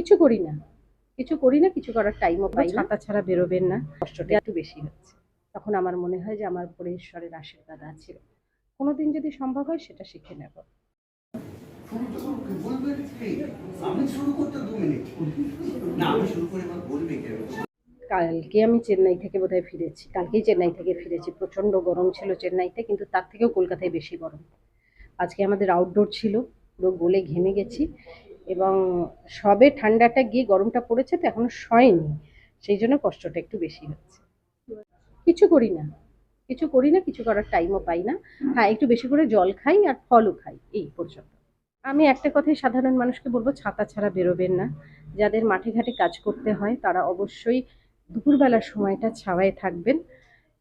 কিছু করি না। কিছু করি না কিছু করার টাইমও পাই না। ছাতা ছাড়া বেরোবেন না কষ্টটা একটু বেশি হচ্ছে। তখন আমার মনে হয় যে আমার উপরে ঈশ্বরের আশীর্বাদ আছে। কোনোদিন যদি সম্ভব হয় সেটা শিখে নেব। শুরু তো করো, বলবে কি? আমি শুরু করতে দু মিনিট। না আমি শুরু করে এবার বলবে কেন কালকে আমি চেন্নাই থেকে বোধহয় ফিরেছি। কালকেই চেন্নাই থেকে ফিরেছি। প্রচণ্ড গরম ছিল চেন্নাইতে কিন্তু তার থেকেও কলকাতায় বেশি গরম। আজকে আমাদের আউটডোর ছিল পুরো গলে ঘেমে গেছি। এবং সবে ঠান্ডাটা গিয়ে গরমটা পড়েছে তো এখনও সয়নি। সেই জন্য কষ্টটা একটু বেশি হচ্ছে। কিছু করি না। কিছু করি না, কিছু করার টাইমও পাই না। হ্যাঁ একটু বেশি করে জল খাই আর ফলও খাই, এই পর্যন্ত। আমি একটা কথাই সাধারণ মানুষকে বলব, ছাতা ছাড়া বেরোবেন না। যাদের মাঠে ঘাটে কাজ করতে হয়, তারা অবশ্যই দুপুরবেলার সময়টা ছাওয়ায় থাকবেন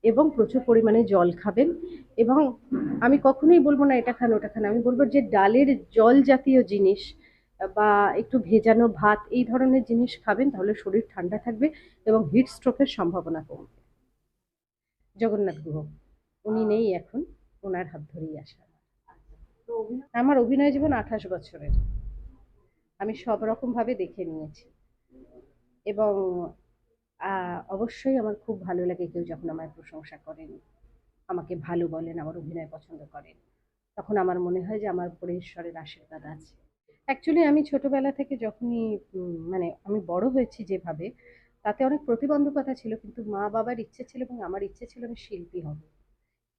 এবং প্রচুর পরিমাণে জল খাবেন। এবং আমি কখনোই বলব না, এটা খান, ওটা খান। আমি বলব যে ডালের জল জাতীয় জিনিস বা একটু ভেজানো ভাত, এই ধরনের জিনিস খাবেন, তাহলে শরীর ঠান্ডা থাকবে এবং হিট স্ট্রোকের সম্ভাবনা কমবে। জগন্নাথ গুহ, উনি নেই এখন, ওনার হাত ধরেই আসা। আমার অভিনয় জীবন আঠাশ বছরের। আমি সব রকমভাবে দেখে নিয়েছি। এবং অবশ্যই আমার খুব ভালো লাগে কেউ যখন আমার প্রশংসা করেন, আমাকে ভালো বলেন, আমার অভিনয় পছন্দ করেন, তখন আমার মনে হয় যে আমার উপরে ঈশ্বরের আশীর্বাদ আছে। অ্যাকচুয়ালি আমি ছোটবেলা থেকে যখনই মানে আমি বড় হয়েছি যেভাবে, তাতে অনেক প্রতিবন্ধকতা ছিল, কিন্তু মা বাবার ইচ্ছে ছিল এবং আমার ইচ্ছে ছিল আমি শিল্পী হব।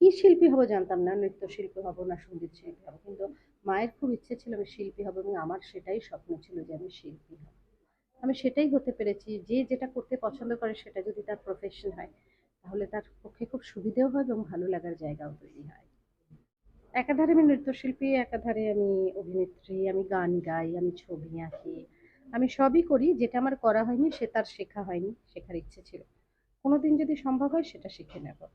কি শিল্পী হব জানতাম না, নৃত্যশিল্পী হব না সংগীত শিল্পী হব, কিন্তু মায়ের খুব ইচ্ছে ছিল আমি শিল্পী হব এবং আমার সেটাই স্বপ্ন ছিল যে আমি শিল্পী হব। আমি সেটাই হতে পেরেছি, যে যেটা করতে পছন্দ করে সেটা যদি তার প্রফেশন হয়, তাহলে তার পক্ষে খুব সুবিধেও হয় এবং ভালো লাগার জায়গাও তৈরি হয়। একাধারে আমি নৃত্যশিল্পী, একাধারে আমি অভিনেত্রী, আমি গান গাই, আমি ছবি আঁকি। আমি সবই করি, যেটা আমার করা হয়নি, সে তার শেখা হয়নি, শেখার ইচ্ছে ছিল। কোনোদিন যদি সম্ভব হয়, সেটা শিখে নেব।